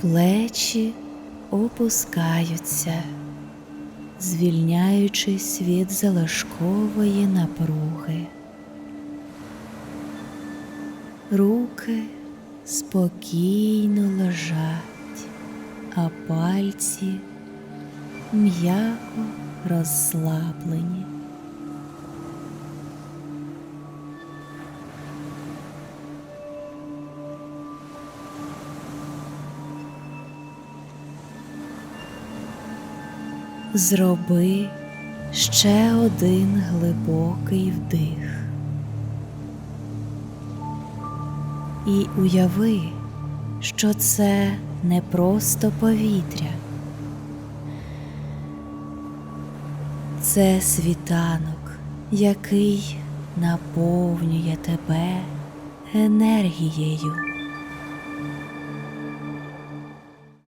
Плечі опускаються, звільняючись від залишкової напруги. Руки спокійно лежать, а пальці м'яко розслаблені. Зроби ще один глибокий вдих. І уяви, що це не просто повітря. Це світанок, який наповнює тебе енергією.